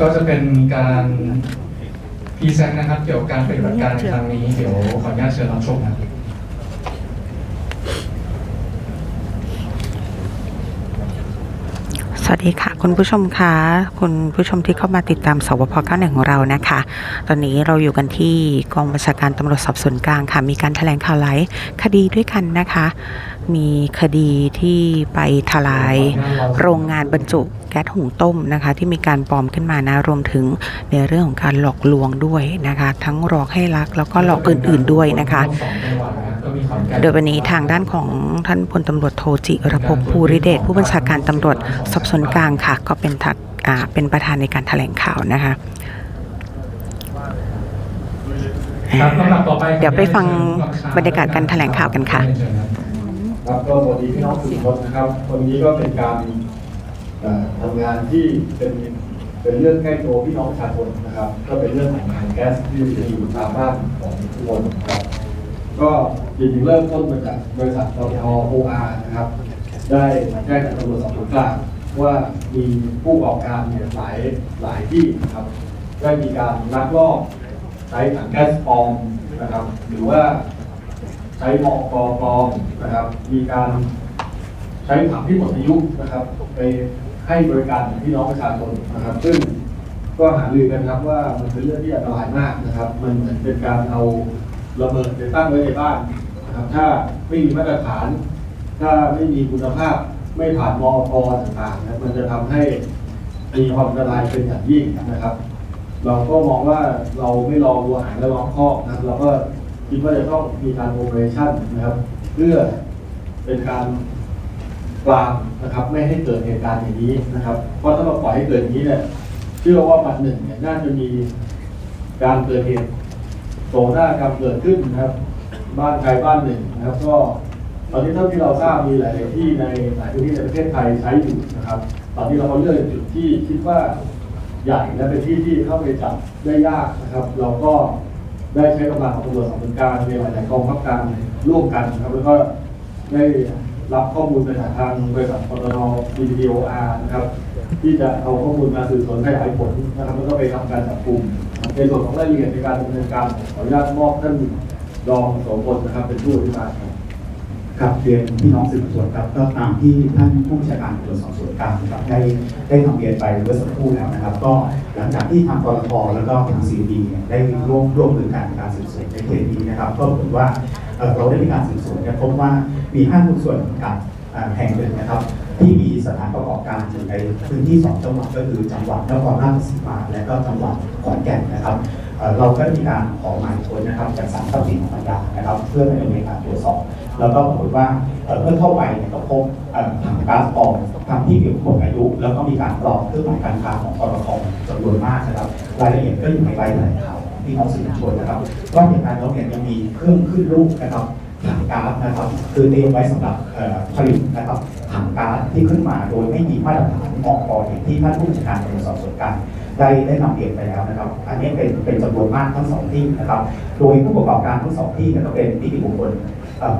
ก็จะเป็นการพรีเซนต์นะครับ เกี่ยวกับการปฏิบัติการครั้งนี้ เดี๋ยวขออนุญาตเชิญรับชมนะครับสวัสดีค่ะ คุณผู้ชมคะคุณผู้ชมที่เข้ามาติดตามสวพ91ของเรานะคะ ตอนนี้เราอยู่กันที่กองบัญชาการตำรวจสอบสวนกลางค่ะ มีการแถลงข่าวหลายคดีด้วยกันนะคะ มีคดีที่ไปทลายโรงงานบรรจุ แก๊สหุงต้มนะคะ ที่มีการปลอมขึ้นมานะรวมถึงในเรื่องของการหลอกลวงด้วยนะคะ ทั้งหลอกให้รักแล้วก็หลอกอื่น ๆด้วยนะคะ โดยวันนี้ทางด้านของท่านพลตำรวจโทจิรภพภูริเดชผู้บัญชาการตำรวจสอบสวนกลางค่ะ ก็เป็นทักอ่าเป็นประธานในการแถลงข่าวนะคะครับลำดับต่อไปเดี๋ยวไปฟังบรรยากาศการแถลงข่าวกันค่ะครับก็สวัสดีพี่น้องสื่อมวลชนนะครับวันนี้ก็เป็นการเอ่อ ทำงานที่เป็นเป็นเรื่องใกล้ตัวพี่น้องประชาชนนะครับ ก็เป็นเรื่องของงานแก๊สที่อยู่ตามบ้านของทุกคนนะครับ ก็จริงๆเริ่มต้นมาจากบริษัทปตทโออาร์นะครับ ได้แจ้งกับตำรวจสอบสวนกลางว่ามีผู้ประกอบการเนี่ยหลายหลายที่นะครับได้มีการลักลอบใช้ถังแก๊สปลอมนะครับ หรือว่าใช้มอกปลอมนะครับ มีการใช้ถังที่หมดอายุนะครับ ไป ให้บริการพี่น้องประชาชนนะครับ ซึ่งก็หารือกันครับว่ามันเป็นเรื่องที่อันตรายมากนะครับ มันเหมือนเป็นการเอาระเบิดไปตั้งไว้ในบ้านนะครับ ถ้าไม่มีมาตรฐาน ถ้าไม่มีคุณภาพไม่ผ่านมอกต่างๆนะมันจะทำให้มีความอันตรายเป็นอย่างยิ่งนะครับ เราก็มองว่าเราไม่รอวัวหายแล้วล้อมคอกนะครับเราก็คิดว่าจะต้องมีการโอเปอเรชั่นนะครับ เพื่อเป็นการ ปรามนะครับไม่ให้เกิดเหตุการณ์อย่างนี้นะครับ เพราะถ้าเราปล่อยให้เกิดอย่างนี้เนี่ยเชื่อว่าวันหนึ่งเนี่ยน่าจะมีการเกิดเหตุโศกนาฏกรรมเกิดขึ้นนะครับ บ้านใครบ้านหนึ่งนะครับ ก็ตอนนี้เท่าที่เราทราบมีหลาย ๆ ที่ในหลายพื้นที่ในประเทศไทยใช้อยู่นะครับ ตอนนี้เราเลือกจุดที่คิดว่าใหญ่และเป็นที่ที่เข้าไปจับได้ยากนะครับ เราก็ได้ใช้กำลังของตำรวจสอบสวนกลางในหลาย ๆ กองบังคับการร่วมกันนะครับแล้วก็ได้ รับข้อมูลมาจากทางบริษัทปตท BDOR นะครับ ที่จะเอาข้อมูลมาสืบสวนขยายผลนะครับแล้วก็ไปทำการจับกลุ่มในส่วนของรายละเอียดในการดำเนินการขออนุญาตมอบท่านรองโสพลนะครับ เป็นผู้อธิบายครับครับเรียนพี่น้องสื่อมวลชนครับก็ตามที่ท่านผู้บัญชาการตรวจสอบสวนกลางนะครับได้ได้นำเรียนไปเมื่อสักครู่แล้วนะครับ ก็หลังจากที่ทางปตทแล้วก็ทางซีดีได้ร่วมร่วมมือกันในการสืบสวนในเขตนี้นะครับ ก็ผลว่าเราได้มีการสืบสวนพบว่า มีห้างหุ้นส่วนกับแห่งหนึ่งนะครับ ที่มีสถานประกอบการอยู่ในพื้นที่สองจังหวัดก็คือจังหวัดนครราชสีมาและก็จังหวัดขอนแก่นนะครับเราก็มีการขอหมายค้นนะครับจากสารทรัพย์สินของปัญานะครับ เพื่อไปดำเนินการตรวจสอบ แล้วก็ปรากฏว่าเมื่อเข้าไปก็พบถังก๊าซปลอมทำที่เกี่ยวกับอายุ แล้วก็มีการปลอมเครื่องหมายการค้าของปตทจำนวนมากนะครับรายละเอียดก็อยู่ในใบแถลงข่าวของพี่น้องสื่อมวลชนนะครับก็เหตุการณ์แล้วเนี่ยยังมีเครื่องขึ้นรูปนะครับ ถังก๊าซนะครับ คือเตรียมไว้สำหรับผลิตนะครับถังก๊าซที่ขึ้นมาโดยไม่มีมาตรฐานมอกอย่างที่ท่านผู้จัดการตำรวจสอบสวนกลางได้ได้นำเรียนไปแล้วนะครับ อันนี้เป็นเป็นจำนวนมากทั้งสองที่นะครับ โดยผู้ประกอบการทั้งสองที่นี่ยก็เป็นนิติบุคคล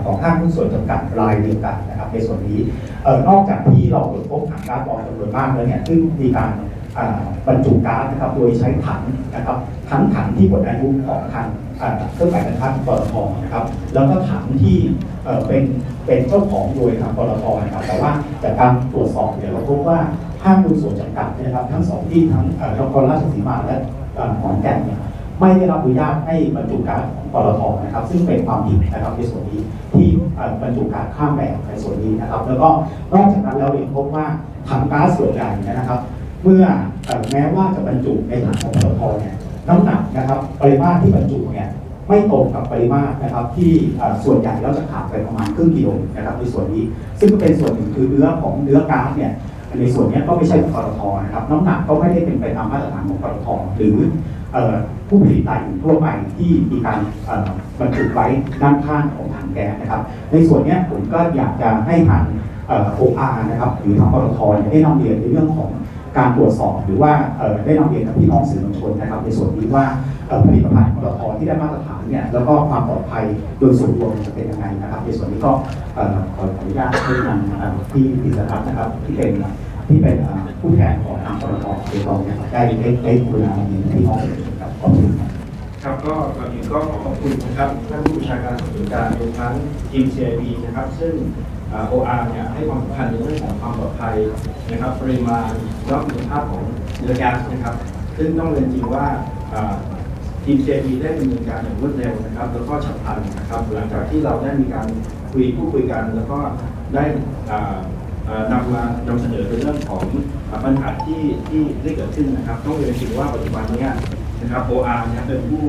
ของห้างหุ้นส่วนจำกัดรายเดียวกันนะครับในส่วนนี้นอกจากที่เราตรวจพบถังก๊าซปลอมจำนวนมากแล้วเนี่ยซึ่งมีการบรรจุก๊าซนะครับโดยใช้ถังนะครับทั้งถังที่หมดอายุของทาง เครื่องหมายการค้าของปตทนะครับ แล้วก็ถังที่เป็นเป็นเจ้าของโดยทางปตทนะครับ แต่ว่าจากการตรวจสอบเนี่ยเราพบว่าห้างหุ้นส่วนจำกัดนะครับ ทั้งสองที่ทั้งนครราชสีมาและขอนแก่นเนี่ยไม่ได้รับอนุญาตให้บรรจุก๊าซของปตทนะครับ ซึ่งเป็นความผิดนะครับในส่วนนี้ที่บรรจุก๊าซข้ามแบบในส่วนนี้นะครับ แล้วก็นอกจากนั้นแล้วยังพบว่าถังก๊าซส่วนใหญ่นะครับ เมื่อเอ่อแม้ว่าจะบรรจุในถังของปตทเนี่ย น้ำหนักนะครับปริมาตรที่บรรจุเนี่ยไม่ตรงกับปริมาตรนะครับที่ส่วนใหญ่เราจะขาดไปประมาณครึ่งกิโลนะครับในส่วนนี้ ซึ่งก็เป็นส่วนหนึ่งคือเนื้อของเนื้อก๊าซเนี่ยในส่วนนี้ก็ไม่ใช่ของปตทนะครับน้ำหนักก็ไม่ได้เป็นไปตามมาตรฐานของปตทหรือผู้ผลิตรายอื่นทั่วไปที่มีการบรรจุไว้ด้านข้างของถังแก๊สนะครับ ในส่วนนี้ผมก็อยากจะให้ทางโออาร์นะครับหรือทางปตทเนี่ยได้นำเรียนในเรื่องของ การตรวจสอบหรือว่าได้นำเรียนกับพี่น้องสื่อมวลชนนะครับในส่วนนี้ว่าผลิตภัณฑ์ของปตทที่ได้มาตรฐานเนี่ยแล้วก็ความปลอดภัยโดยส่วนรวมจะเป็นยังไงนะครับ ในส่วนนี้ก็ขออนุญาตให้ทางเอ่อพี่พิสทัศน์นะครับที่เป็นที่เป็นผู้แทนของทางปตทโดยตรงเนี่ยได้ได้ได้กรุณาเรียนพี่น้องครับขอบคุณครับครับก็ก่อนอื่นก็ขอขอบคุณนะครับท่านผู้ชาการสอบสวนการรวมทั้งทีม CIB นะครับ ซึ่ง OR เนี่ยให้ความสำคัญในเรื่องของความปลอดภัยนะครับปริมาณและคุณภาพของเนื้อแก๊สนะครับ ซึ่งต้องเรียนจริงว่าทีม CIB ได้ดำเนินการอย่างรวดเร็วนะครับ แล้วก็ฉับพลันนะครับ หลังจากที่เราได้มีการคุยพูดคุยกัน แล้วก็ได้นำมานำเสนอในเรื่องของปัญหาที่ที่ได้เกิดขึ้นนะครับ ต้องเรียนจริงว่าปัจจุบันเนี้นะครับ OR นะครับเป็นผู้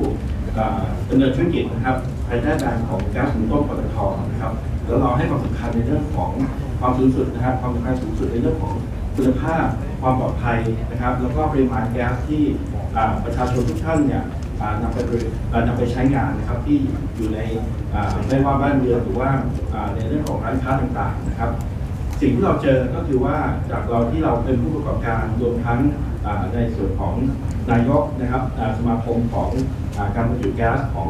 ดำเนินธุรกิจนะครับภายใต้แบรนด์ของก๊าซหุงต้มปตทนะครับ แล้วเราให้ความสำคัญในเรื่องของความสูงสุดนะครับความสำคัญสูงสุดในเรื่องของคุณภาพความปลอดภัยนะครับ แล้วก็ปริมาณแก๊สที่ประชาชนทุกท่านเนี่ยนำไปนำไปใช้งานนะครับที่อยู่ในไม่ว่าบ้านเรือนหรือว่าในเรื่องของร้านค้าต่างๆนะครับ สิ่งที่เราเจอก็คือว่าจากเราที่เราเป็นผู้ประกอบการรวมทั้งในส่วนของนายกนะครับสมาคมของการบรรจุแก๊สของ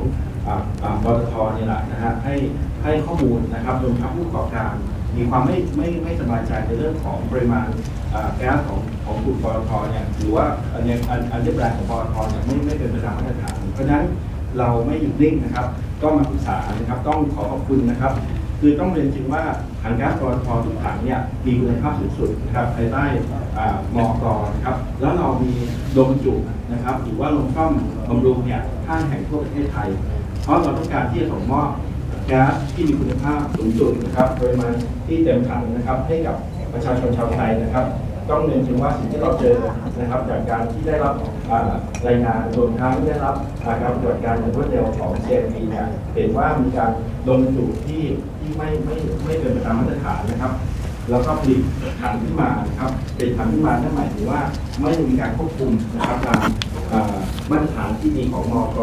ปตทนี่แหละนะฮะให้ให้ข้อมูลนะครับรวมทั้งผู้ประกอบการ มีความไม่ไม่ไม่สบายใจในเรื่องของปริมาณแก๊สของของกลุ่มปตทเนี่ยหรือว่าอันเนี้ยอันอันนี้แบรนด์ของปตทเนี่ยไม่ไม่เป็นไปตามมาตรฐาน เพราะฉะนั้นเราไม่หยุดนิ่งนะครับ ก็มาปรึกษานะครับต้องขอขอบคุณนะครับ คือต้องเรียนจริงว่าถังก๊าซปตททุกถังเนี่ยมีคุณภาพสูงสุดนะครับภายใต้มอกรนะครับแล้วเรามีโรงจุนะครับหรือว่าโรงซ่อมบำรุงเนี่ยห้าแห่งทั่วประเทศไทย เพราะเราต้องการที่จะส่งมอบแก๊สที่มีคุณภาพสูงสุดนะครับปริมาณที่เต็มถังนะครับ ให้กับประชาชนชาวไทยนะครับ ต้องเรียนจริงว่าสิ่งที่เราเจอนะครับจากการที่ได้รับรายงานรวมทั้งได้รับการปฏิบัติการอย่างรวดเร็วของ CNV เนี่ยเห็นว่ามีการลงจุที่ที่ไม่ไม่ไม่เป็นไปตามมาตรฐานนะครับแล้วก็ผลิตถังขึ้นมานะครับเป็นถังขึ้นมานั่นหมายถึงว่าไม่มีการควบคุมนะครับตามมาตรฐานที่ดีของมอกร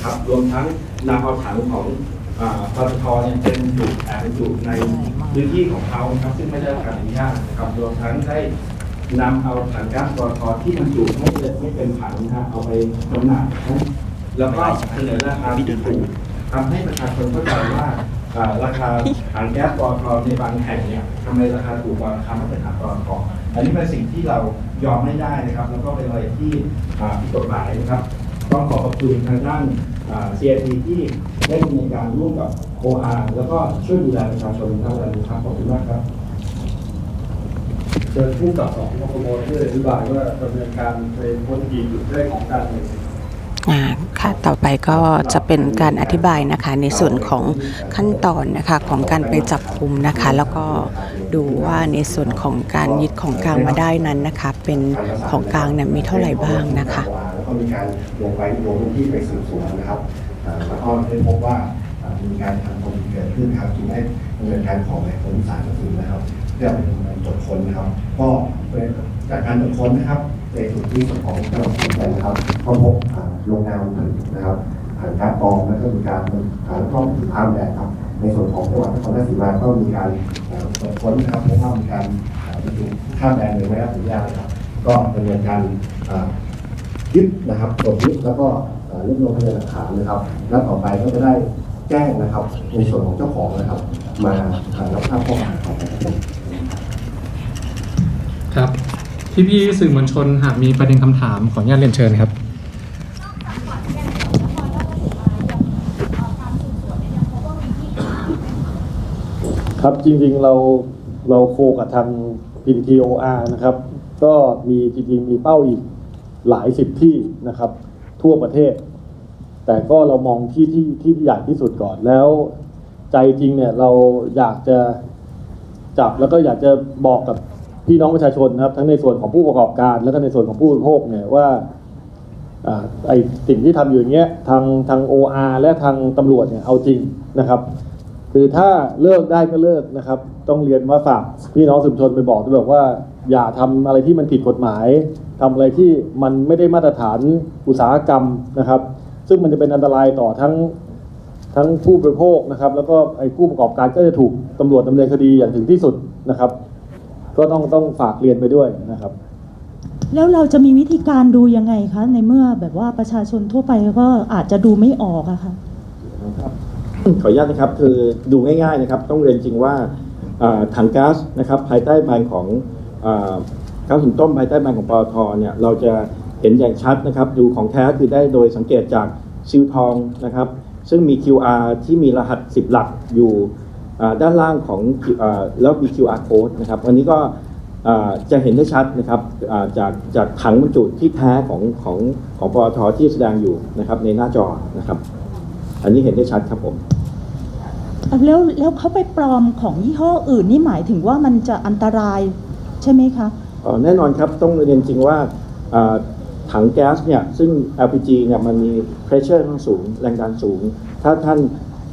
นะครับ รวมทั้งนำเอาถังของอ่าปตทเนี่ยเป็นบรรจุแอบบรรจุในพื้นที่ของเขานะครับซึ่งไม่ได้รับการอนุญาตนะครับรวมทั้งได้นำเอาถังก๊าซปตทที่บรรจุไม่เป็นไม่เป็นถังนะฮะเอาไปจำหน่ายนะแล้วก็เสนอราคาที่ถูกทำให้ประชาชนเข้าใจว่าอ่าราคาถังแก๊สปตทในบางแห่งเนี่ยทำไมราคาถูกกว่าราคามาตรฐานปตทอันนี้เป็นสิ่งที่เรายอมไม่ได้นะครับ แล้วก็เป็นอะไรที่อ่าผิดกฎหมายนะครับ ต้องขอขอบคุณทางด้านอ่า CIT ที่ได้ดำเนินการร่วมกับ OR แล้วก็ช่วยดูแลประชาชนทั้งวันนี้ครับขอบคุณมากครับเชิญผู้กับของมคมช่วยอธิบายว่าดำเนินการเป็นพ้นกี่จุดแรกของการเงินอ่า ค่ะต่อไปก็จะเป็นการอธิบายนะคะในส่วนของขั้นตอนนะคะของการไปจับคุมนะคะ แล้วก็ดูว่าในส่วนของการยึดของกลางมาได้นั้นนะคะ เป็นของกลางเนี่ยมีเท่าไหร่บ้างนะคะแล้วก็มีการลงไปลงพื้นที่ไปสืบสวนนะครับแล้วก็ได้พบว่ามีการทำความผิดเกิดขึ้นครับจึงได้ดำเนินการขอหมายค้นศาลกระสุนนะครับเพื่อไปดำเนินตรวจค้นนะครับ ก็จากการตรวจค้นนะครับในส่วนที่ของจังหวัดขอนแก่นนะครับก็พบ อ่าโรงงานผลิตนะครับผ่านการปอมแล้วก็มีการอ่าแล้วก็มีความแดดครับ ในส่วนของจังหวัดนครราชสีมาก็มีการอ่าตรวจค้นนะครับพบว่ามีการอ่ารรจุข้ามแดนโดยไม่รับอนุญาตครับ ก็ดำเนินการยึดนะครับตรวจยึดแล้วก็เอ่อรวบรวมพยานหลักฐานนะครับแล้วต่อไปก็จะได้แจ้งนะครับ ในส่วนของเจ้าของนะครับ มาเอ่อรับทราบข้อกล่าวหาครับครับพี่พี่ๆสื่อมวลชนหากมีประเด็นคำถามขออนุญาตเรียนเชิญครับ ครับจริงๆเราเราโคกับทาง PTOR นะครับ ก็มีจริงๆมีเป้าอีกหลายสิบที่นะครับ ทั่วประเทศ แต่ก็เรามองที่ที่ที่ใหญ่ที่สุดก่อนแล้ว ใจจริงเนี่ยเราอยากจะจับแล้วก็อยากจะบอกกับพี่น้องประชาชนนะครับ ทั้งในส่วนของผู้ประกอบการ แล้วก็ในส่วนของผู้บริโภคเนี่ยว่าอไอสิ่งที่ทำอยู่อย่างเงี้ยทางทาง OR และทางตำรวจเนี่ยเอาจริงนะครับ คือถ้าเลิกได้ก็เลิกนะครับ ต้องเรียนว่าฝากพี่น้องสื่อมวลชนไปบอกด้วยบอกว่า อย่าทำอะไรที่มันผิดกฎหมายทำอะไรที่มันไม่ได้มาตรฐานอุตสาหกรรมนะครับ ซึ่งมันจะเป็นอันตรายต่อทั้งทั้งผู้บริโภคนะครับ แล้วก็ไอ้ผู้ประกอบการก็จะถูกตำรวจดำเนินคดีอย่างถึงที่สุดนะครับ ก็ต้องต้องฝากเรียนไปด้วยนะครับแล้วเราจะมีวิธีการดูยังไงคะ ในเมื่อแบบว่าประชาชนทั่วไปก็อาจจะดูไม่ออกอะค่ะ ขออนุญาตนะครับคือดูง่ายๆนะครับต้องเรียนจริงว่าถังก๊าซนะครับภายใต้แบรนด์ของก๊าซหุงต้มภายใต้แบรนด์ของปตทเนี่ยเราจะเห็นอย่างชัดนะครับดูของแท้คือได้โดยสังเกตจากซิลทองนะครับซึ่งมี QR ที่มีรหัส 10 หลักอยู่ด้านล่างของอแล้วมี QR code นะครับวันนี้ก็จะเห็นได้ชัดนะครับจากจากถังบรรจุที่แท้ของของของปตทที่แสดงอยู่นะครับในหน้าจอนะครับ อันนี้เห็นได้ชัดครับผมแล้วแล้วเขาไปปลอมของยี่ห้ออื่นนี่หมายถึงว่ามันจะอันตรายใช่ไหมคะเอ่อแน่นอนครับต้องเรียนจริงว่าอ่าถังแก๊สเนี่ยซึ่ง LPG เนี่ยมันมี pressure ค่อนข้างสูงแรงดันสูง ถ้าท่าน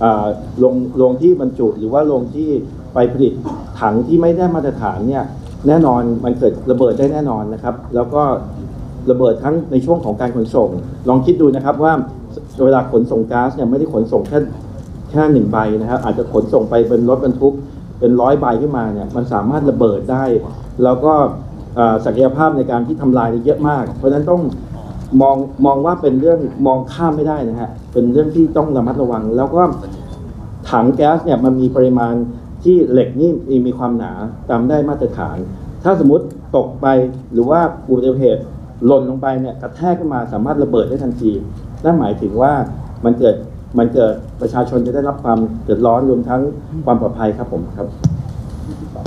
อ่าลงลงที่บรรจุหรือว่าลงที่ไปผลิตถังที่ไม่ได้มาตรฐานเนี่ยแน่นอนมันเกิดระเบิดได้แน่นอนนะครับ แล้วก็ระเบิดทั้งในช่วงของการขนส่ง ลองคิดดูนะครับว่า เวลาขนส่งก๊าซเนี่ยไม่ได้ขนส่งแค่แค่หนึ่งใบนะครับ อาจจะขนส่งไปเป็นรถบรรทุกเป็นร้อยใบขึ้นมาเนี่ยมันสามารถระเบิดได้ แล้วก็ศักยภาพในการที่ทำลายนี่ยเยอะมาก เพราะฉะนั้นต้องมองมองว่าเป็นเรื่องมองข้ามไม่ได้นะฮะเป็นเรื่องที่ต้องระมัดระวัง แล้วก็ถังแก๊สเนี่ยมันมีปริมาณที่เหล็กนี่มีความหนาตามได้มาตรฐาน ถ้าสมมติตกไปหรือว่าอุบัติเหตุหล่นลงไปเนี่ยกระแทกขึ้นมาสามารถระเบิดได้ทันที นั่นหมายถึงว่ามันเกิดมันเกิดประชาชนจะได้รับความเดือดร้อนรวมทั้งความปลอดภัยครับผมครับ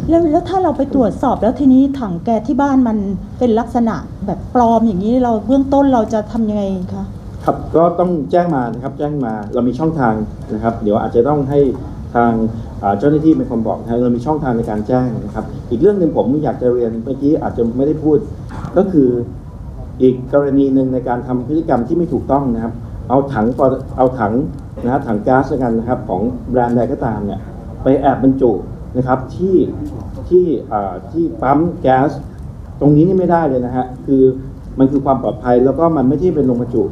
แล้วแล้วถ้าเราไปตรวจสอบแล้วทีนี้ถังแก๊สที่บ้านมันเป็นลักษณะแบบปลอมอย่างนี้เราเบื้องต้นเราจะทำยังไงคะครับก็ต้องแจ้งมานะครับแจ้งมาเรามีช่องทางนะครับ เดี๋ยวอาจจะต้องให้ทางอ่าเจ้าหน้าที่เป็นคนบอกนะเรามีช่องทางในการแจ้งนะครับ อีกเรื่องหนึ่งผมอยากจะเรียนเมื่อกี้อาจจะไม่ได้พูด ก็คือ อีกกรณีหนึ่งในการทำพฤติกรรมที่ไม่ถูกต้องนะครับ เอาถังปอเอาถังนะถังก๊าซกันนะครับของแบรนด์ใดก็ตามเนี่ยไปแอบบรรจุนะครับที่ที่อ่าที่ปั๊มแก๊สตรงนี้นี่ไม่ได้เลยนะฮะคือมันคือความปลอดภัยแล้วก็มันไม่ใช่เป็นโรงบรรจุ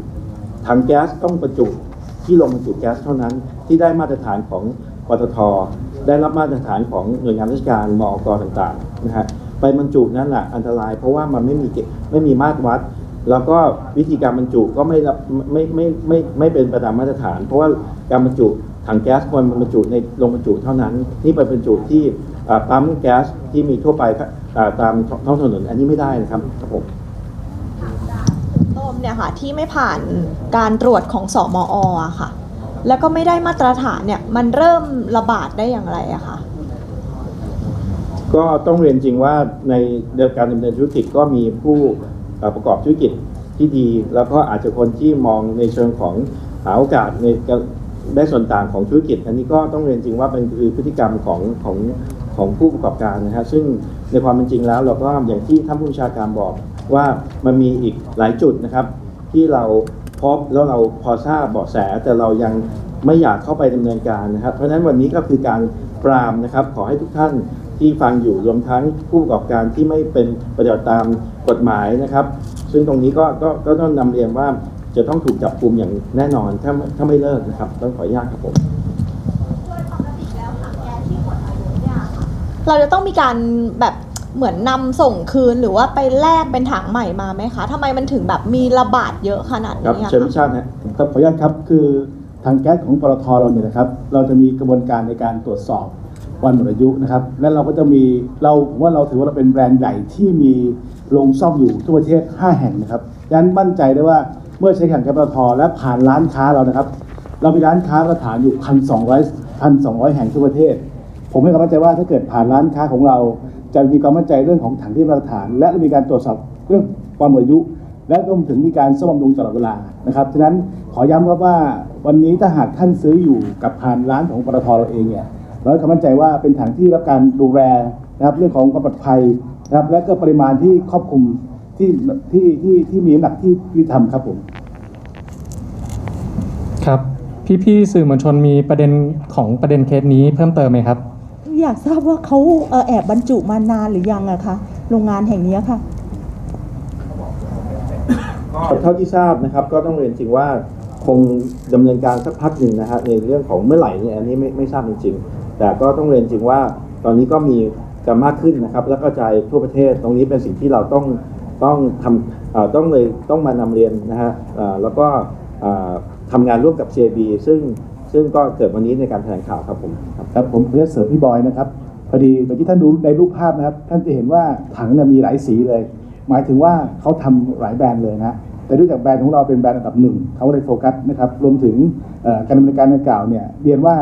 ถังแก๊สต้องบรรจุที่โรงบรรจุแก๊สเท่านั้น ที่ได้มาตรฐานของปตทได้รับมาตรฐานของหน่วยงานราชการมอกต่างๆนะฮะไปบรรจุนั่นแหละอันตรายเพราะว่ามันไม่มีไม่มีมาตรวัด แล้วก็วิธีการบรรจุก็ไม่รับไม่ไม่ไม่ไม่ไม่เป็นไปตามมาตรฐาน เพราะว่าการบรรจุถังแก๊สควรบรรจุในโรงบรรจุเท่านั้น นี่ไปบรรจุที่อ่าปั๊มแก๊สที่มีทั่วไปครับอ่าตามท้องถนนอันนี้ไม่ได้นะครับครับผมต้มเนี่ยค่ะที่ไม่ผ่านการตรวจของสอมออะค่ะ แล้วก็ไม่ได้มาตรฐานเนี่ยมันเริ่มระบาดได้อย่างไรอะคะก็ต้องเรียนจริงว่าในเรื่องการดำเนินธุรกิจก็มีผู้เอ่อ ประกอบธุรกิจที่ดี แล้วก็อาจจะคนที่มองในเชิงของหาโอกาสในได้ส่วนต่างของธุรกิจ อันนี้ก็ต้องเรียนจริงว่าเป็นคือพฤติกรรมของของของผู้ประกอบการนะฮะซึ่งในความเป็นจริงแล้วเราก็อย่างที่ท่านผู้ชาการบอกว่ามันมีอีกหลายจุดนะครับ ที่เราพบแล้วเราพอทราบเบาะแสแต่เรายังไม่อยากเข้าไปดำเนินการนะครับ เพราะฉะนั้นวันนี้ก็คือการปรามนะครับ ขอให้ทุกท่าน ที่ฟังอยู่รวมทั้งผู้ประกอบการที่ไม่เป็นปฏิบัติตามกฎหมายนะครับ ซึ่งตรงนี้ก็ก็ก็ต้องนำเรียนว่าจะต้องถูกจับกลุ่มอย่างแน่นอนถ้าถ้าไม่เลิกนะครับ ต้องขออนุญาตครับผมเราจะต้องมีการแบบเหมือนนำส่งคืนหรือว่าไปแลกเป็นถังใหม่มาไหมคะทำไมมันถึงแบบมีระบาดเยอะขนาดครับนี้อะเชิญคะพิชาติฮะครับขออนุญาตครับคือทางแก๊สของปตทเราเนี่ยนะครับ เราจะมีกระบวนการในการตรวจสอบ วันหมดอายุนะครับ และเราก็จะมีเราผมว่าเราถือว่าเราเป็นแบรนด์ใหญ่ที่มีโรงซ่อมอยู่ทั่วประเทศ 5 แห่งนะครับดังนั้นมั่นใจได้ว่าเมื่อใช้แข่งกับปตทและผ่านร้านค้าเรานะครับ เรามีร้านค้ามาตรฐานอยู่พันสองร้อยพันสองร้อยแห่งทั่วประเทศ ผมให้ความมั่นใจว่าถ้าเกิดผ่านร้านค้าของเรา จะมีความมั่นใจเรื่องของถังที่มาตรฐาน และมีการตรวจสอบเรื่องความหมดอายุ และรวมถึงมีการซ่อมบำรุงตลอดเวลานะครับฉะนั้นขอย้ำครับว่าวันนี้ถ้าหากท่านซื้ออยู่กับผ่านร้านของปตทเราเองเนี่ย เราให้ความมั่นใจว่าเป็นถังที่รับการดูแลนะครับเรื่องของความปลอดภัยนะครับและก็ปริมาณที่ครอบคลุมที่ที่ที่ที่มีน้ำหนักที่ยุติธรรมครับผม ครับ พี่ๆสื่อมวลชนมีประเด็นของประเด็นเคสนี้เพิ่มเติมไหมครับ อยากทราบว่าเขาเอ่อแอบบรรจุมานานหรือยังอะคะโรงงานแห่งนี้ค่ะ เท่าที่ทราบนะครับก็ต้องเรียนจริงว่าคงดำเนินการสักพักหนึ่งนะฮะในเรื่องของเมื่อไหร่เนี่ยอันนี้ไม่ไม่ทราบจริงๆ แต่ก็ต้องเรียนจริงว่าตอนนี้ก็มีกันมากขึ้นนะครับ แล้วก็กระจายทั่วประเทศตรงนี้เป็นสิ่งที่เราต้องต้องทำต้องเลยต้องมานำเรียนนะฮะแล้วก็เอ่อทำงานร่วมกับ JB ซึ่งซึ่งก็เกิดวันนี้ในการแถลงข่าวครับผมครับผมเพื่อเสริมพี่บอยนะครับพอดีเมื่อกี้ท่านดูในรูปภาพนะครับ ท่านจะเห็นว่าถังเนี่ยมีหลายสีเลย หมายถึงว่าเขาทำหลายแบรนด์เลยนะแต่ด้วยจากแบรนด์ของเราเป็นแบรนด์อันดับหนึ่งเขาเลยโฟกัสนะครับรวมถึงการดำเนินการดังกล่าวเนี่ยเรียนว่า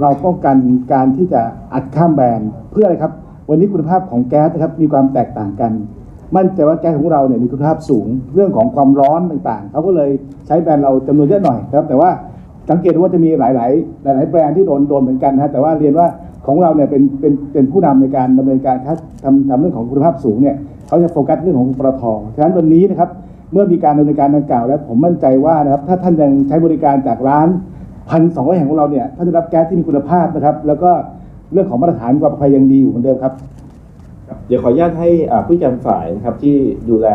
เราป้องกันการที่จะอัดข้ามแบรนด์เพื่ออะไรครับ วันนี้คุณภาพของแก๊สนะครับมีความแตกต่างกัน มั่นใจว่าแก๊สของเราเนี่ยมีคุณภาพสูงเรื่องของความร้อนต่างๆ เขาก็เลยใช้แบรนด์เราจำนวนเยอะหน่อยนะครับ แต่ว่าสังเกตว่าจะมีหลาย ๆ หลาย ๆ แบรนด์ที่โดนโดนเหมือนกันนะแต่ว่าเรียนว่าของเราเนี่ยเป็นเป็นเป็นผู้นำในการดำเนินการทำทำเรื่องของคุณภาพสูงเนี่ยเขาจะโฟกัสเรื่องของปตทฉะนั้นวันนี้นะครับเมื่อมีการดำเนินการดังกล่าวแล้วผมมั่นใจว่านะครับถ้าท่านยังใช้บริการจากร้าน พันสองร้อยแห่งของเราเนี่ยท่านจะรับแก๊สที่มีคุณภาพนะครับ แล้วก็เรื่องของมาตรฐานความปลอดภัยยังดีอยู่เหมือนเดิมครับครับเดี๋ยวขออนุญาตให้อ่าผู้จัดการฝ่ายนะครับที่ดูแล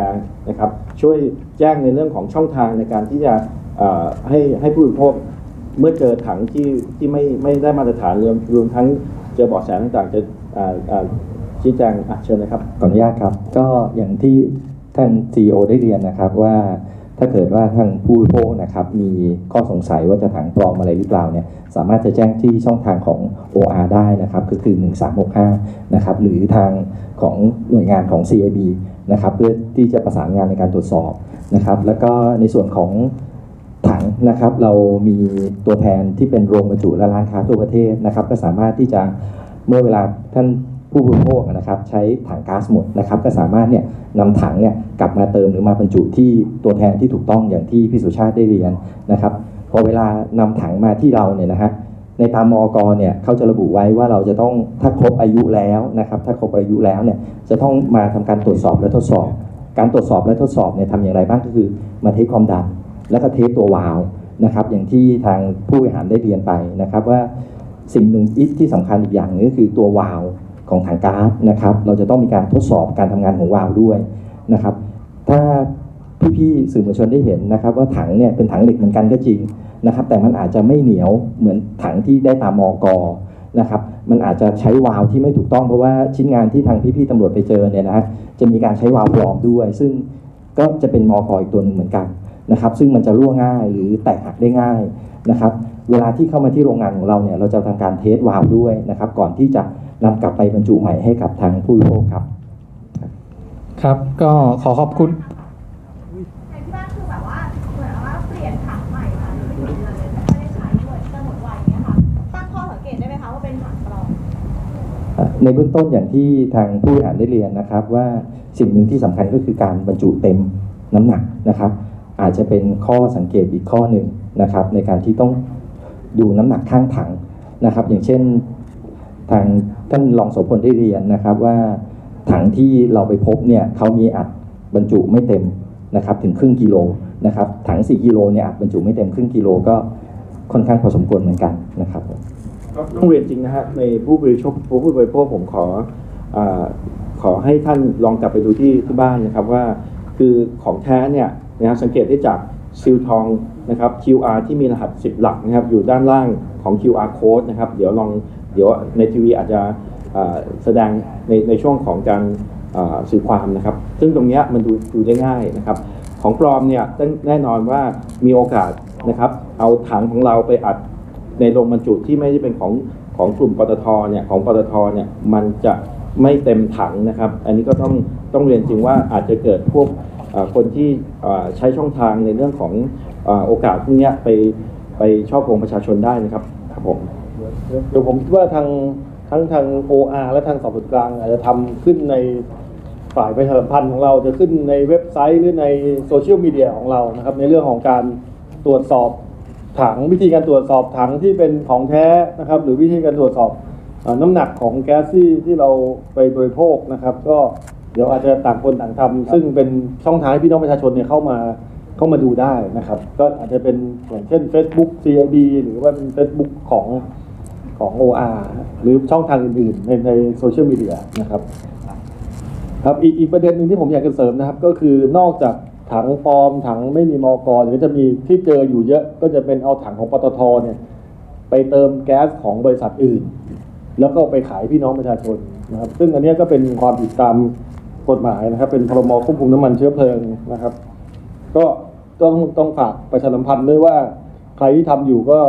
นะครับช่วยแจ้งในเรื่องของช่องทางในการที่จะอ่าให้ให้ผู้บริโภคเมื่อเจอถังที่ที่ไม่ไม่ได้มาตรฐานรวมรวมทั้งเจอเบาะแสต่างๆจะอ่าอ่าชี้แจงอะเชิญนะครับ ขออนุญาตครับ ก็อย่างที่ท่าน CEO ได้เรียนนะครับว่า ถ้าเกิดว่าทางผู้บริโภคนะครับมีข้อสงสัยว่าจะถังปลอมอะไรหรือเปล่าเนี่ยสามารถจะแจ้งที่ช่องทางของ OR ได้นะครับก็คือ 1365 นะครับหรือทางของหน่วยงานของ CIB นะครับเพื่อที่จะประสานงานในการตรวจสอบนะครับแล้วก็ในส่วนของถังนะครับเรามีตัวแทนที่เป็นโรงบรรจุและร้านค้าทั่วประเทศนะครับก็สามารถที่จะเมื่อเวลาท่าน ผู้บริโภคนะครับใช้ถังก๊าซหมดนะครับก็สามารถเนี่ยนำถังเนี่ยกลับมาเติมหรือมาบรรจุที่ตัวแทนที่ถูกต้องอย่างที่พี่สุชาติได้เรียนนะครับพอเวลานำถังมาที่เราเนี่ยนะฮะในตามมอกรเนี่ยเขาจะระบุไว้ว่าเราจะต้องถ้าครบอายุแล้วนะครับถ้าครบอายุแล้วเนี่ยจะต้องมาทำการตรวจสอบและทดสอบ การตรวจสอบและทดสอบเนี่ยทำอย่างไรบ้างก็คือมาเทสความดัน แล้วก็เทสตัววาล์วนะครับอย่างที่ทางผู้บริหารได้เรียนไปนะครับว่าสิ่งหนึ่งที่สำคัญอีกอย่างนึงก็คือตัววาล์ว ของถังก๊าซนะครับ เราจะต้องมีการทดสอบการทำงานของวาล์วด้วยนะครับ ถ้าพี่ๆสื่อมวลชนได้เห็นนะครับ ว่าถังเนี่ยเป็นถังเหล็กเหมือนกันก็จริงนะครับ แต่มันอาจจะไม่เหนียวเหมือนถังที่ได้ตามมอกนะครับ มันอาจจะใช้วาล์วที่ไม่ถูกต้องเพราะว่าชิ้นงานที่ทางพี่ๆตำรวจไปเจอเนี่ยนะฮะจะมีการใช้วาล์วปลอมด้วย ซึ่งก็จะเป็นมอกอีกตัวหนึ่งเหมือนกันนะครับ ซึ่งมันจะรั่วง่ายหรือแตกหักได้ง่ายนะครับ เวลาที่เข้ามาที่โรงงานของเราเนี่ยเราจะทำการเทสวาล์วด้วยนะครับ ก่อนที่จะ นำกลับไปบรรจุใหม่ให้กับทางผู้บริโภคครับ ครับ ก็ขอขอบคุณในที่บ้านคือแบบว่าเหมือนว่าเปลี่ยนถังใหม่มาไม่ถึงเดือนเลยไม่ค่อยได้ใช้ด้วยจะหมดไวเนี่ยค่ะตั้งข้อสังเกตได้ไหมคะว่าเป็นถังปลอมในเบื้องต้นอย่างที่ทางผู้บริหารได้เรียนนะครับ ว่าสิ่งหนึ่งที่สำคัญก็คือการบรรจุเต็มน้ำหนักนะครับ อาจจะเป็นข้อสังเกตอีกข้อหนึ่งนะครับ ในการที่ต้องดูน้ำหนักข้างถังนะครับ อย่างเช่นทาง ท่านรองโสพลได้เรียนนะครับว่าถังที่เราไปพบเนี่ยเขามีอัดบรรจุไม่เต็มนะครับถึงครึ่งกิโลนะครับถัง 4 กิโลเนี่ยอัดบรรจุไม่เต็มครึ่งกิโลก็ค่อนข้างพอสมควรเหมือนกันนะครับต้องเรียนจริงนะฮะในผู้บริโภคผู้บริโภคผมขออขอให้ท่านลองกลับไปดูที่ที่บ้านนะครับว่าคือของแท้เนี่ยนะครับสังเกตได้จากซิลทองนะครับ QR ที่มีรหัส 10 หลักนะครับอยู่ด้านล่างของ QR code นะครับ เดี๋ยวลอง เดี๋ยวในทีวีอาจจะแสดงในในช่วงของการสื่อความนะครับ ซึ่งตรงนี้มันดูดูได้ง่ายนะครับ ของปลอมเนี่ยแน่นอนว่ามีโอกาสนะครับ เอาถังของเราไปอัดในโรงบรรจุที่ไม่ได้เป็นของของกลุ่มปตทเนี่ยของปตทเนี่ยมันจะไม่เต็มถังนะครับ อันนี้ก็ต้องต้องเรียนจริงว่าอาจจะเกิดพวกคนที่ใช้ช่องทางในเรื่องของอโอกาสพวกนี้ไปไปช่อโกงประชาชนได้นะครับครับผม เดี๋ยวผมคิดว่าทางทั้งทาง OR และทางสอบสวนกลาง อาจจะทำขึ้นในฝ่ายประชาสัมพันธ์ของเราจะขึ้นในเว็บไซต์หรือในโซเชียลมีเดียของเรานะครับ ในเรื่องของการตรวจสอบถังวิธีการตรวจสอบถังที่เป็นของแท้นะครับ หรือวิธีการตรวจสอบน้ำหนักของแก๊สที่ที่เราไปบริโภคนะครับ ก็เดี๋ยวอาจจะต่างคนต่างทำซึ่งเป็นช่องทางให้พี่น้องประชาชนเนี่ยเข้ามาเข้ามาดูได้นะครับ ก็อาจจะเป็นอย่างเช่น Facebook CIB หรือว่าเป็น Facebook ของ ของ OR หรือช่องทางอื่นๆ ในในโซเชียลมีเดียนะครับครับอีกอีกประเด็นหนึ่งที่ผมอยากจะเสริมนะครับ ก็คือนอกจากถังปลอมถังไม่มีมอกรหรือจะมีที่เจออยู่เยอะก็จะเป็นเอาถังของปตทเนี่ยไปเติมแก๊สของบริษัทอื่น แล้วก็ไปขายพี่น้องประชาชนนะครับ ซึ่งอันนี้ก็เป็นความผิดตามกฎหมายนะครับ เป็นพรบควบคุมน้ำมันเชื้อเพลิงนะครับ ก็ต้องต้องฝากประชาสัมพันธ์ด้วยว่าใครที่ทำอยู่ก็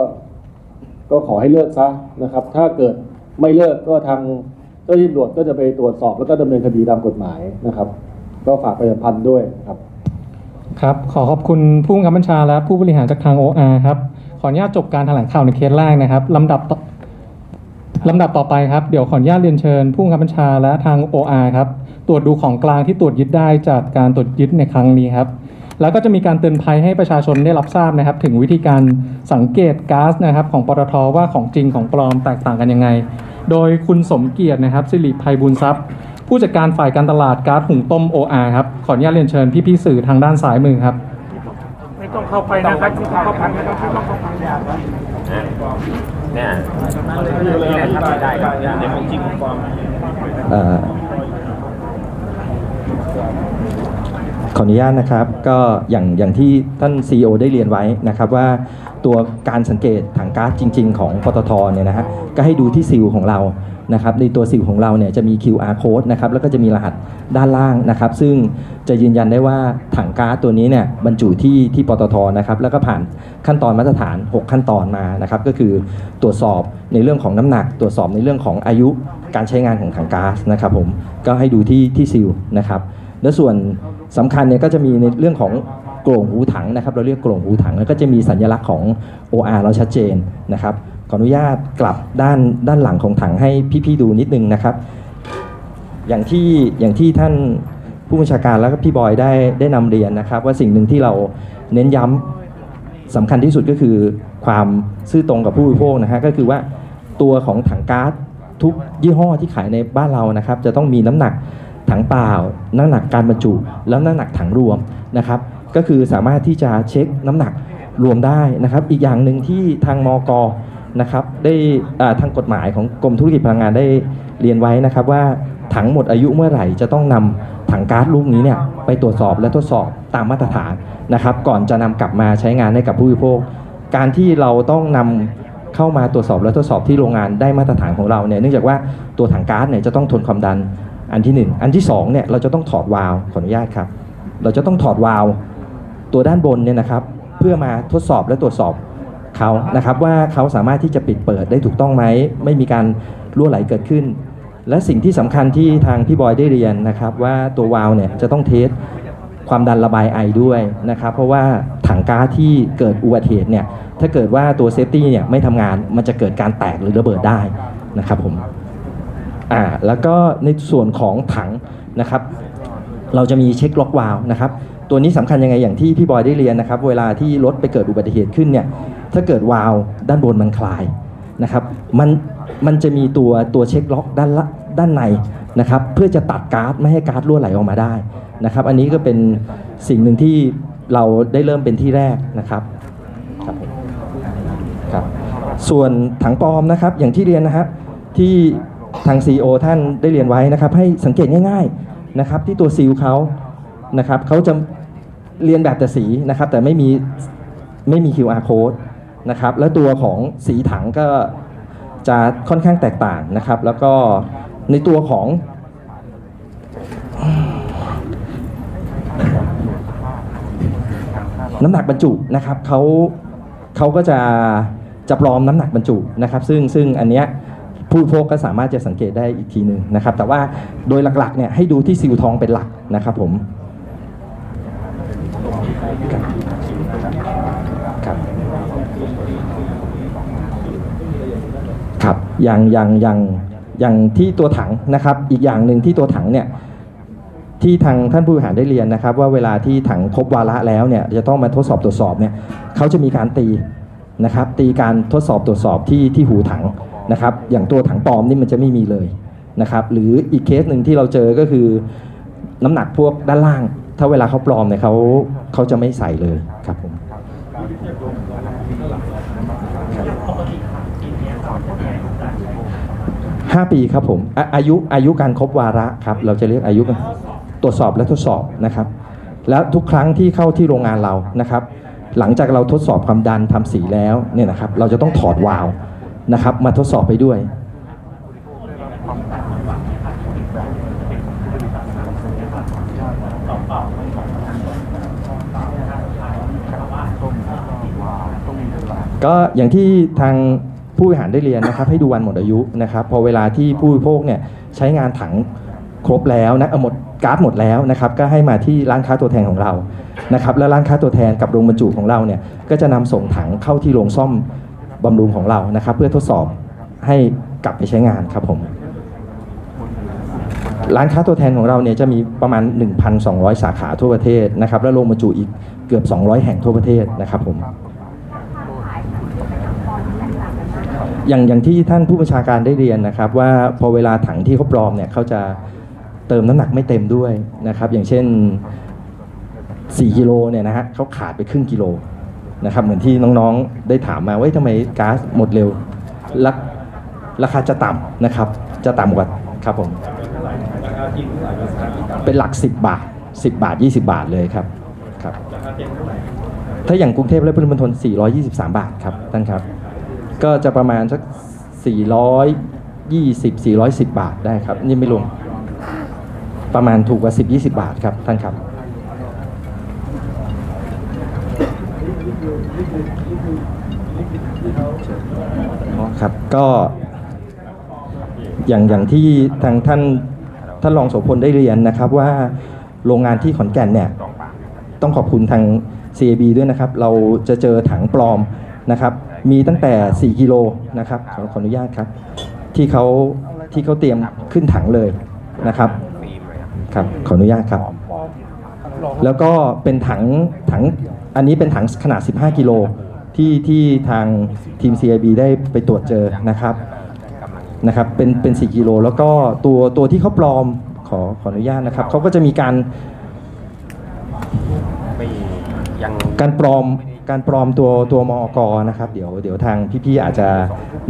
ก็ขอให้เลิกซะนะครับ ถ้าเกิดไม่เลิกก็ทางเจ้าหน้าที่ตำรวจก็จะไปตรวจสอบแล้วก็ดำเนินคดีตามกฎหมายนะครับ ก็ฝากประชาสัมพันธ์ด้วยครับครับ ขอขอบคุณผู้บังคับบัญชาและผู้บริหารจากทาง OR ครับ ขออนุญาตจบการแถลงข่าวในเคสแรกนะครับลำดับต่อลำดับต่อไปครับ เดี๋ยวขออนุญาตเรียนเชิญ ผู้บังคับบัญชาและทาง OR ครับ ตรวจดูของกลางที่ตรวจยึดได้จากการตรวจยึดในครั้งนี้ครับ แล้วก็จะมีการเตือนภัยให้ประชาชนได้รับทราบนะครับ ถึงวิธีการสังเกตก๊าซนะครับ ของปตทว่าของจริงของปลอมแตกต่างกันยังไง โดยคุณสมเกียรตินะครับสิริภัยบุญทรัพย์ ผู้จัดการฝ่ายการตลาดก๊าซหุงต้ม OR ครับขออนุญาตเรียนเชิญพี่ๆสื่อทางด้านซ้ายมือครับไม่ต้องเข้าไปนะครับไม่ต้องเข้าไปไม่ต้องเข้าไปเนี่ยนี่แหละครับได้ครับในของจริงของปลอมเอ่อ ขออนุญาตนะครับก็อย่างอย่างที่ท่าน CEO ได้เรียนไว้นะครับว่าตัวการสังเกตถังก๊าซจริง ๆ ของปตทเนี่ยนะฮะก็ให้ดูที่ซิลของเรานะครับในตัวซิลของเราเนี่ยจะมี QR code นะครับแล้วก็จะมีรหัสด้านล่างนะครับ ซึ่งจะยืนยันได้ว่าถังก๊าซตัวนี้เนี่ยบรรจุที่ที่ปตทนะครับแล้วก็ผ่านขั้นตอนมาตรฐาน 6 ขั้นตอนมานะครับก็คือตรวจสอบในเรื่องของน้ำหนัก ตรวจสอบในเรื่องของอายุการใช้งานของถังก๊าซนะครับผมก็ให้ดูที่ที่ซิลนะครับ และส่วนสำคัญเนี่ยก็จะมีในเรื่องของโกร่งหูถังนะครับ เราเรียกโกร่งหูถังแล้วก็จะมีสัญลักษณ์ของ OR เราชัดเจนนะครับขออนุญาตกลับด้านด้านหลังของถังให้พี่ๆดูนิดนึงนะครับ อย่างที่อย่างที่ท่านผู้บัญชาการแล้วก็พี่บอยได้ได้นำเรียนนะครับ ว่าสิ่งหนึ่งที่เราเน้นย้ำสำคัญที่สุดก็คือความซื่อตรงกับผู้บริโภคนะฮะก็คือว่าตัวของถังก๊าซทุกยี่ห้อที่ขายในบ้านเรานะครับ จะต้องมีน้ำหนัก ถังเปล่า น้ำหนักการบรรจุ แล้วน้ำหนักถังรวมนะครับ ก็คือสามารถที่จะเช็คน้ำหนักรวมได้นะครับ อีกอย่างหนึ่งที่ทางมกนะครับได้ทางกฎหมายของกรมธุรกิจพลังงานได้เรียนไว้นะครับว่าถังหมดอายุเมื่อไหร่จะต้องนำถังก๊าซลูกนี้เนี่ยไปตรวจสอบและทดสอบตามมาตรฐานนะครับ ก่อนจะนำกลับมาใช้งานให้กับผู้บริโภค การที่เราต้องนำเข้ามาตรวจสอบและทดสอบที่โรงงานได้มาตรฐานของเราเนี่ยเนื่องจากว่าตัวถังก๊าซเนี่ยจะต้องทนความดัน อันที่หนึ่งอันที่สองเนี่ยเราจะต้องถอดวาล์วขออนุญาตครับ เราจะต้องถอดวาล์วตัวด้านบนเนี่ยนะครับ เพื่อมาทดสอบและตรวจสอบเขานะครับ ว่าเขาสามารถที่จะปิดเปิดได้ถูกต้องไหมไม่มีการรั่วไหลเกิดขึ้น และสิ่งที่สำคัญที่ทางพี่บอยได้เรียนนะครับ ว่าตัววาล์วเนี่ยจะต้องเทสความดันระบายไอด้วยนะครับ เพราะว่าถังก๊าซที่เกิดอุบัติเหตุเนี่ยถ้าเกิดว่าตัวเซฟตี้เนี่ยไม่ทำงานมันจะเกิดการแตกหรือระเบิดได้นะครับผม อ่าแล้วก็ในส่วนของถังนะครับ เราจะมีเช็คล็อกวาล์วนะครับ ตัวนี้สำคัญยังไงอย่างที่พี่บอยได้เรียนนะครับ เวลาที่รถไปเกิดอุบัติเหตุขึ้นเนี่ยถ้าเกิดวาล์วด้านบนมันคลายนะครับมันมันจะมีตัวตัวเช็คล็อกด้านละด้านในนะครับ เพื่อจะตัดก๊าซไม่ให้ก๊าซรั่วไหลออกมาได้นะครับ อันนี้ก็เป็นสิ่งหนึ่งที่เราได้เริ่มเป็นที่แรกนะครับครับครับ ส่วนถังปลอมนะครับ อย่างที่เรียนนะครับที่ ทาง CEO ท่านได้เรียนไว้นะครับ ให้สังเกตง่ายๆนะครับ ที่ตัวซีลเขานะครับเขาจะเรียนแบบแต่สีนะครับ แต่ไม่มีไม่มี QR code นะครับ และตัวของสีถังก็จะค่อนข้างแตกต่างนะครับ แล้วก็ในตัวของน้ำหนักบรรจุนะครับเขาเขาก็จะจะปลอมน้ำหนักบรรจุนะครับ ซึ่งซึ่งอันเนี้ย ผู้โภคก็สามารถจะสังเกตได้อีกทีหนึ่งนะครับ แต่ว่าโดยหลักๆเนี่ยให้ดูที่ซิลทองเป็นหลักนะครับผมครับครับอย่างอย่างอย่างอย่างที่ตัวถังนะครับ อีกอย่างหนึ่งที่ตัวถังเนี่ยที่ทางท่านผู้บริหารได้เรียนนะครับ ว่าเวลาที่ถังครบวาระแล้วเนี่ยจะต้องมาทดสอบตรวจสอบเนี่ยเขาจะมีการตีนะครับ ตีการทดสอบตรวจสอบที่ที่หูถัง นะครับ อย่างตัวถังปลอมนี่มันจะไม่มีเลยนะครับ หรืออีกเคสหนึ่งที่เราเจอก็คือ น้ำหนักพวกด้านล่าง ถ้าเวลาเขาปลอมเนี่ยเขาเขาจะไม่ใส่เลยครับผมห้าปีครับผมออายุอายุการครบวาระครับ เราจะเรียกอายุตรวจสอบและทดสอบนะครับ แล้วทุกครั้งที่เข้าที่โรงงานเรานะครับ หลังจากเราทดสอบความดันทำสีแล้วเนี่ยนะครับ เราจะต้องถอดวาล์ว นะครับ มาทดสอบไปด้วย ก็อย่างที่ทางผู้บริหารได้เรียนนะครับ ให้ดูวันหมดอายุนะครับ พอเวลาที่ผู้บริโภคเนี่ยใช้งานถังครบแล้วนะเอ่อหมดก๊าซหมดแล้วนะครับ ก็ให้มาที่ร้านค้าตัวแทนของเรานะครับ แล้วร้านค้าตัวแทนกับโรงบรรจุของเราเนี่ยก็จะนำส่งถังเข้าที่โรงซ่อม บำรุงของเรานะครับ เพื่อทดสอบให้กลับไปใช้งานครับผม ร้านค้าตัวแทนของเราเนี่ยจะมีประมาณ 1,200 สาขาทั่วประเทศนะครับ และโรงบรรจุอีกเกือบ 200 แห่งทั่วประเทศนะครับผมอย่างอย่างที่ท่านผู้บัญชาการได้เรียนนะครับ ว่าพอเวลาถังที่เขาปลอมเนี่ยเขาจะเติมน้ำหนักไม่เต็มด้วยนะครับ อย่างเช่น 4 กิโลเนี่ยนะฮะเขาขาดไปครึ่งกิโล นะครับเหมือนที่น้องๆได้ถามมาว่าทำไมก๊าซหมดเร็วราราคาจะต่ำนะครับ จะต่ำกว่าครับผมเป็นหลัก 10 บาท 10 บาท 20 บาทเลยครับครับ ถ้าอย่างกรุงเทพและปริมณฑล423 บาทครับท่านครับ ก็จะประมาณสัก 420 410 บาทได้ครับ นี่ไม่รวมประมาณถูกกว่า 10 20 บาทครับท่านครับ ครับ ก็อย่างอย่างที่ทางท่านท่านรองโสพลได้เรียนนะครับว่าโรงงานที่ขอนแก่นเนี่ยต้องขอบคุณทาง CAB ด้วยนะครับ เราจะเจอถังปลอมนะครับ มีตั้งแต่ 4 กิโลนะครับขอขออนุญาตครับ ที่เขาที่เขาเตรียมขึ้นถังเลยนะครับครับขออนุญาตครับ แล้วก็เป็นถังถังอันนี้เป็นถังขนาด 15 กิโล ที่ที่ทางทีม CIB ได้ไปตรวจเจอนะครับนะครับเป็นเป็น4กิโลแล้วก็ตัวตัวที่เขาปลอมขอขออนุญาตนะครับเขาก็จะมีการการปลอมการปลอมตัวตัวมอกนะครับ เดี๋ยวเดี๋ยวทางพี่ๆอาจจะ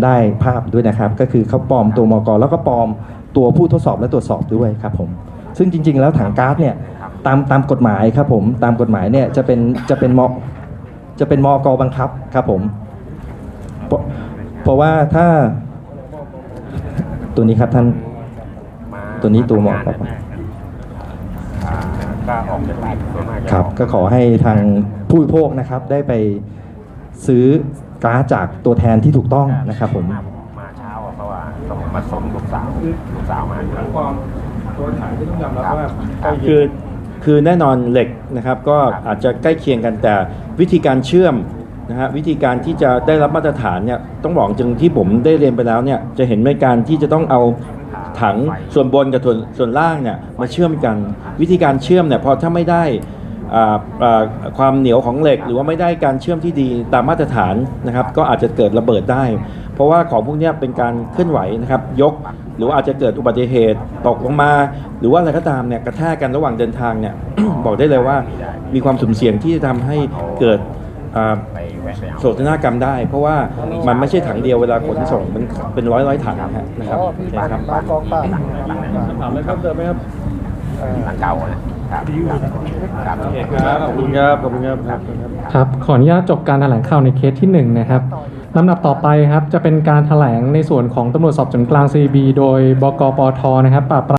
ได้ภาพด้วยนะครับ ก็คือเขาปลอมตัวมอกแล้วก็ปลอมตัวผู้ทดสอบและตรวจสอบด้วยครับผมซึ่งจริง ๆ แล้วถังก๊าซเนี่ยตามตามกฎหมายครับผมตามกฎหมายเนี่ยจะเป็นจะเป็นม จะเป็นมอกบังคับครับผมเพราะเพราะว่าถ้า ตัวนี้ครับท่าน ตัวนี้ตัวมอกครับครับ ก็ขอให้ทางผู้บริโภคนะครับ ได้ไปซื้อก๊าซจากตัวแทนที่ถูกต้องนะครับผม มาเช้าอะเพราะว่าต้องมาส่งลูกสาวลูกสาวมาความตัวถังที่ต้องยอมรับว่าคือคือแน่นอนเหล็กนะครับ ก็อาจจะใกล้เคียงกันแต่ วิธีการเชื่อมนะฮะวิธีการที่จะได้รับมาตรฐานเนี่ยต้องบอกจริงที่ผมได้เรียนไปแล้วเนี่ยจะเห็นในการที่จะต้องเอาถังส่วนบนกับส่วนส่วนล่างเนี่ยมาเชื่อมกัน วิธีการเชื่อมเนี่ยพอถ้าไม่ได้อ่าอ่าความเหนียวของเหล็ก หรือว่าไม่ได้การเชื่อมที่ดีตามมาตรฐานนะครับ ก็อาจจะเกิดระเบิดได้ เพราะว่าของพวกนี้เป็นการเคลื่อนไหวนะครับ ยก หรือว่าอาจจะเกิดอุบัติเหตุตกลงมา หรือว่าอะไรก็ตามเนี่ยกระแทกกันระหว่างเดินทางเนี่ย บอกได้เลยว่ามีความสุ่มเสี่ยงที่จะทำให้เกิดอ่าโศกนาฏกรรมได้ เพราะว่ามันไม่ใช่ถังเดียวเวลาขนส่งมันเป็นร้อยร้อยๆถังนะฮะนะครับโอเคครับถามอะไรเพิ่มเติมไหมครับหลังเก่านะครับครับโอเคครับขอบคุณครับขอบคุณครับครับครับขออนุญาตจบการแถลงข่าวในเคสที่1นะครับ ลำดับต่อไปครับจะเป็นการแถลงในส่วนของตำรวจสอบสวนกลาง CB โดยบกปทนะครับปราบปราม